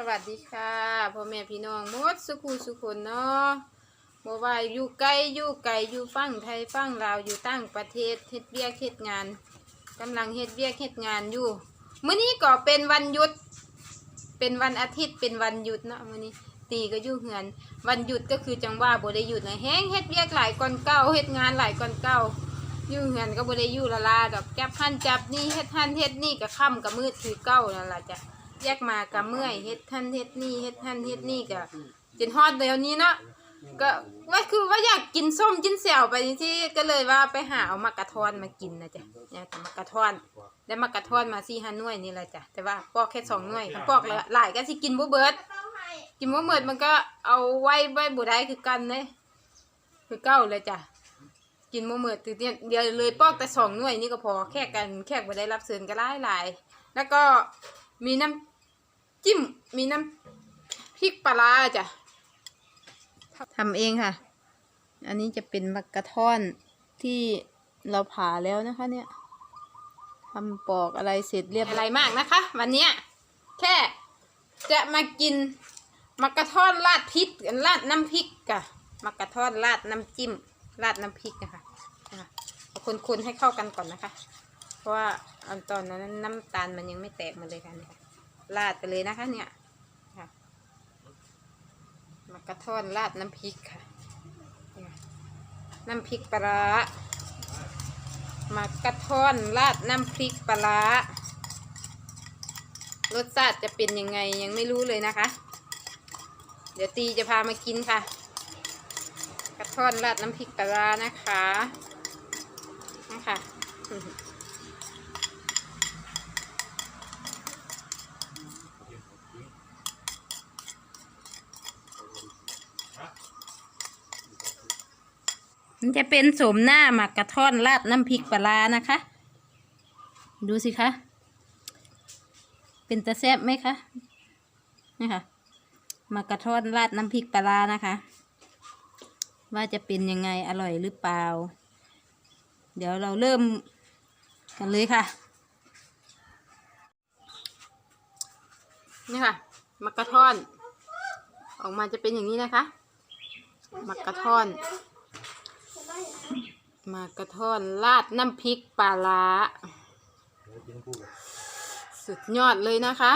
สวัสดีค่ะพ่อแม่พี่น้องมดสุขุสุคนเนาะบ่ว่าอยู่ไกลอยู่ไกลอยู่ฟั่งไทยฟั่งลาวอยู่ต่างประเทศเฮ็ดเวียกเฮ็ดงานกำลังเฮ็ดเวียกเฮ็ดงานอยู่มื้อนี้ก็เป็นวันหยุด เป็นวันอาทิตย์เป็นวันหยุดเนาะมื้อนี้ตีก็อยู่เฮือน วันหยุดก็คือจังว่าบ่ได้หยุดนะแฮงเฮ็ดเวียกหลายก่อนเก่าเฮ็ดงานหลายก่อนเก่าอยู่เฮือนก็บ่ได้อยู่ละลาดอกจับหันจับนี่เฮ็ดหันเฮ็ดนี่ก็ค่ำก็มืดคือเก่านั่นล่ะจ้ะ แยกมากับเมื่อยเฮ็ดท่านเฮ็ดนี่เฮ็ดท่านเฮ็ดนี่ก็จนฮอดเดี๋ยวนี้เนาะก็ว่าคือว่าอยากกินส้มกินแซวไปที่ก็เลยว่าไปหาเอามากระทอนมากินนะจ๊ะเนี่ยมากระทอนได้มากระทอนมาสี่ห้าหน่วยนี่แหละจ้ะแต่ว่าปอกแค่สองหน่วยคันปอกล้วหลายก็สิกินบ่เบิดกินบ่เบิดมันก็เอาไว้ไว้บ่ได้คือกันเลยคือเก้าเลยจ้ะกินบ่เบิดตื่นเนี่ยเดี๋ยวเลยปอกแต่สองหน่วยนี่ก็พอแค่กันแค่บ่ได้รับเชิญก็หลายหลายแล้วก็มีน้ำ จิ้มมีน้ำพริกปลาร้าจ้ะทำเองค่ะ อันนี้จะเป็นมักกะท่อนที่เราผ่าแล้วนะคะ เนี่ยทำปอกอะไรเสร็จเรียบอะไรมากนะคะ วันเนี้ยแค่จะมากินมักกะท่อนราดพริกราดน้ำพริกกะมักกะท่อนราดน้ำจิ้มราดน้ำพริกนะคะนะคะเอาคนๆให้เข้ากันก่อนนะคะ เพราะว่าอันตอนนั้นน้ำตาลมันยังไม่แตกมาเลยค่ะเนี่ยค่ะ ราดไปเลยนะคะ เนี่ยค่ะมักกะท่อนราดน้ำพริกค่ะ น้ำพริกปลาร้ามักกะท่อนราดน้ำพริกปลารสชาติจะเป็นยังไงยังไม่รู้เลยนะคะ เดี๋ยวตีจะพามากินค่ะ กระท่อนราดน้ำพริกปลานะคะนะคะ มันจะเป็นโสมหน้าหมักกระท่อนราดน้ำพริกปลานะคะ ดูสิคะ เป็นตะแซบไหมคะนี่ค่ะหมักกระท่อนราดน้ำพริกปลานะคะ ว่าจะเป็นยังไงอร่อยหรือเปล่า เดี๋ยวเราเริ่มกันเลยค่ะ นี่ค่ะหมักกระท่อน ออกมาจะเป็นอย่างนี้นะคะหมักกระท่อน มากระท่อนราดน้ำพริกปลาร้าสุดยอดเลยนะคะ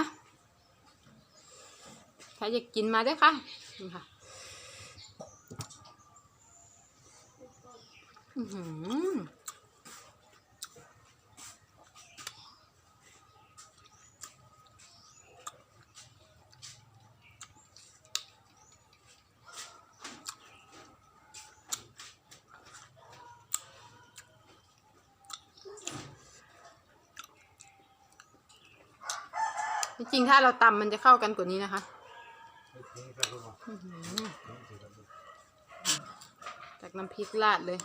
ถ้าอยากกินมาด้วยค่ะนี่ค่ะอือหือ จริงถ้าเราตำมันจะเข้ากันกว่านี้นะคะอื้อหือจากน้ำพริกราดเลย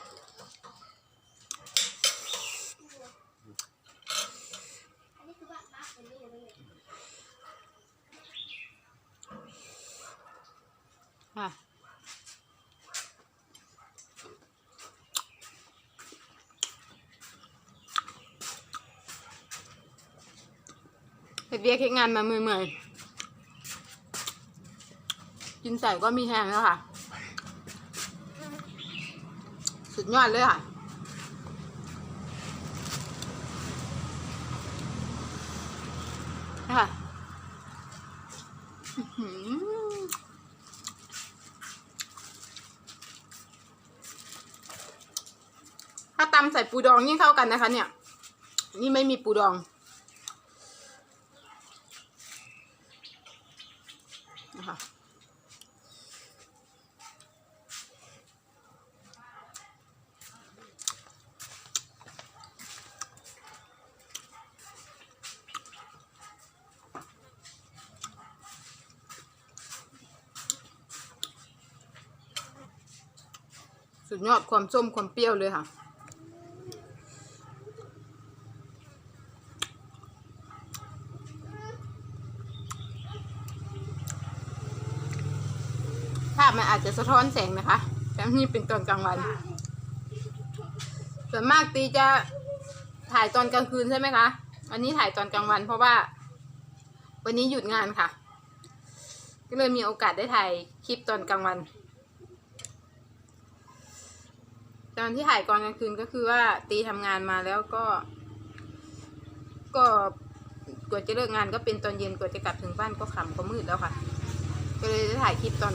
ค่ะ เวียกเฮ็ดงานมาเมื่อยๆ กินใส่ก็มีแห้งแล้วค่ะ สุดยอดเลยค่ะค่ะถ้าตำใส่ปูดองยิ่งเข้ากันนะคะ เนี่ย นี่ไม่มีปูดอง สุดยอดความส้มความเปรี้ยวเลยค่ะ ภาพมันอาจจะสะท้อนแสงนะคะ แต่นี่เป็นตอนกลางวัน ส่วนมากตีจะถ่ายตอนกลางคืนใช่ไหมคะวันนี้ถ่ายตอนกลางวันเพราะว่า วันนี้หยุดงานค่ะ ก็เลยมีโอกาสได้ถ่ายคลิปตอนกลางวัน ตอนที่ถ่ายก่อนกลางคืนก็คือว่าตีทำงานมาแล้วก็ ก็กว่าจะเลิกงานก็เป็นตอนเย็นกว่าจะกลับถึงบ้านก็ค่ำก็มืดแล้วค่ะ ก็เลยได้ถ่ายคลิปตอน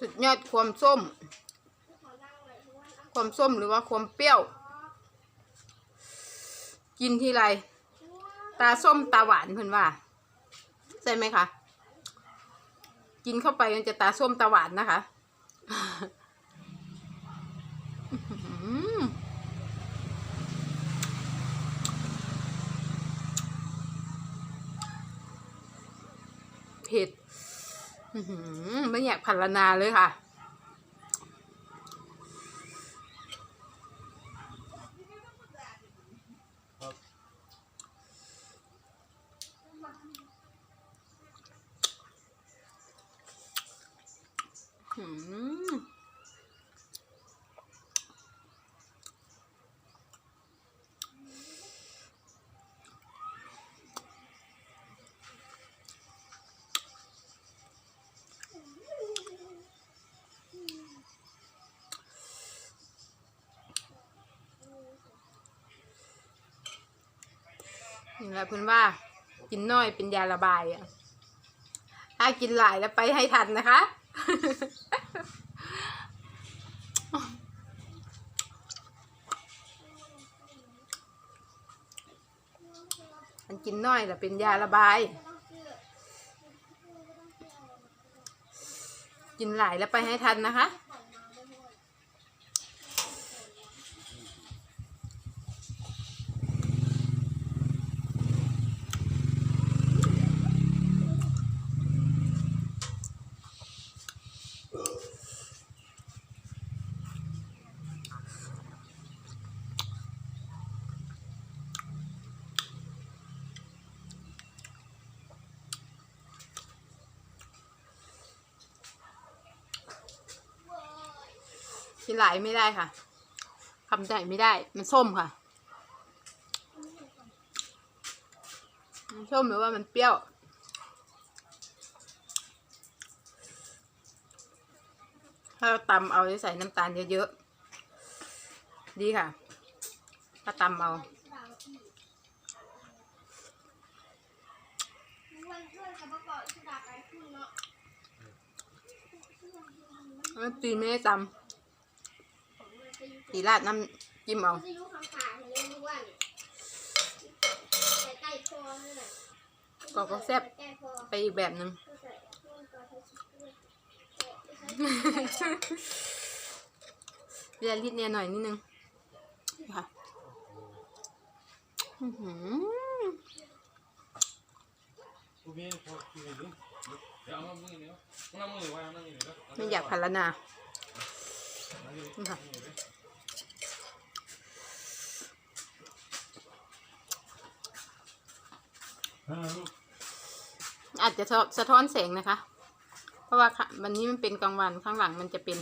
สุดยอดความส้ม ความส้มหรือว่าความเปรี้ยว กินทีไร ตาส้มตาหวานเพื่อนว่าใช่ไหมคะ กินเข้าไปมันจะตาส้มตาหวานนะคะ อื้อหือ เผ็ดไม่อยากพรรณนาเลยค่ะ หืมนี่ และเพื่อนว่ากินน้อยเป็นยาระบายอะถ้ากินหลายแล้วไปให้ทันนะคะ มันกินน้อยแต่เป็นยาระบาย กินหลายแล้วไปให้ทันนะคะ กินหลายไม่ได้ค่ะคำใหญ่ไม่ได้ มันส้มค่ะ มันส้มหรือว่ามันเปรี้ยวถ้าเราตำเอาจะใส่น้ำตาลเยอะๆ ดีค่ะ ถ้าตำเอาแล้วตีไม่ได้ตำ ตีราดน้ำจิ้มเอาจะยุคำถามเลยรู้ว่าใกล้ๆคอนี่แหละก็ก็แซ่บไปอีกแบบหนึ่งวงก่อนที่จะเรียนริดเนี่ยหน่อยนิดนึงค่ะไม่อยากพันละนา ค่ะอาจจะสะท้อนแสงนะคะ เพราะว่าวันนี้มันเป็นกลางวันข้างหลังมันจะเป็น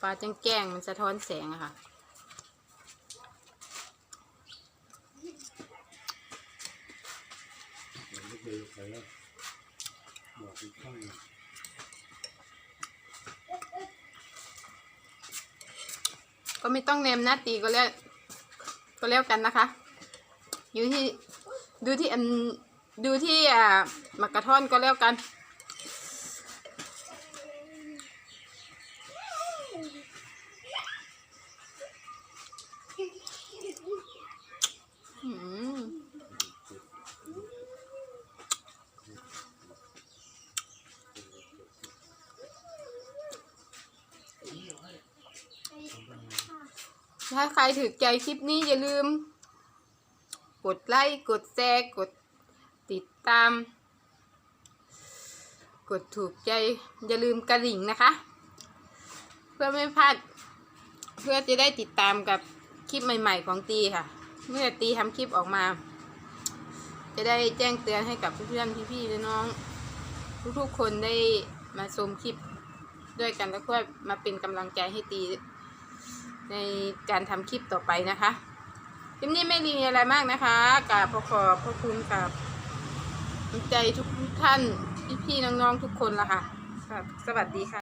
ฟ้าแจ้งๆมันสะท้อนแสงอะค่ะก็็ไม่ต้องเนมหน้าตีก็แล้วก็แล้วกันนะคะ อยู่ที่ดูที่อันดูที่อ่าหมักกระท่อนก็แล้วกัน อืม ถ้าใครถือใจคลิปนี้อย่าลืม กดไลค์กดแชร์กดติดตาม กดถูกใจอย่าลืมกระดิ่งนะคะ เพื่อไม่พลาดเพื่อจะได้ติดตามกับคลิปใหม่ ๆ ของตีค่ะ เมื่อตีทำคลิปออกมา จะได้แจ้งเตือนให้กับเพื่อนๆพี่ๆและน้อง ทุกๆคนได้มาชมคลิปด้วยกันแล้วก็มาเป็นกำลังใจให้ตี ในการทำคลิปต่อไปนะคะคลิปนี้ไม่มีอะไรมากนะคะกราบขอขอบพระคุณกับใจทุกท่านพี่ๆน้องๆทุกคนละค่ะ สวัสดีค่ะ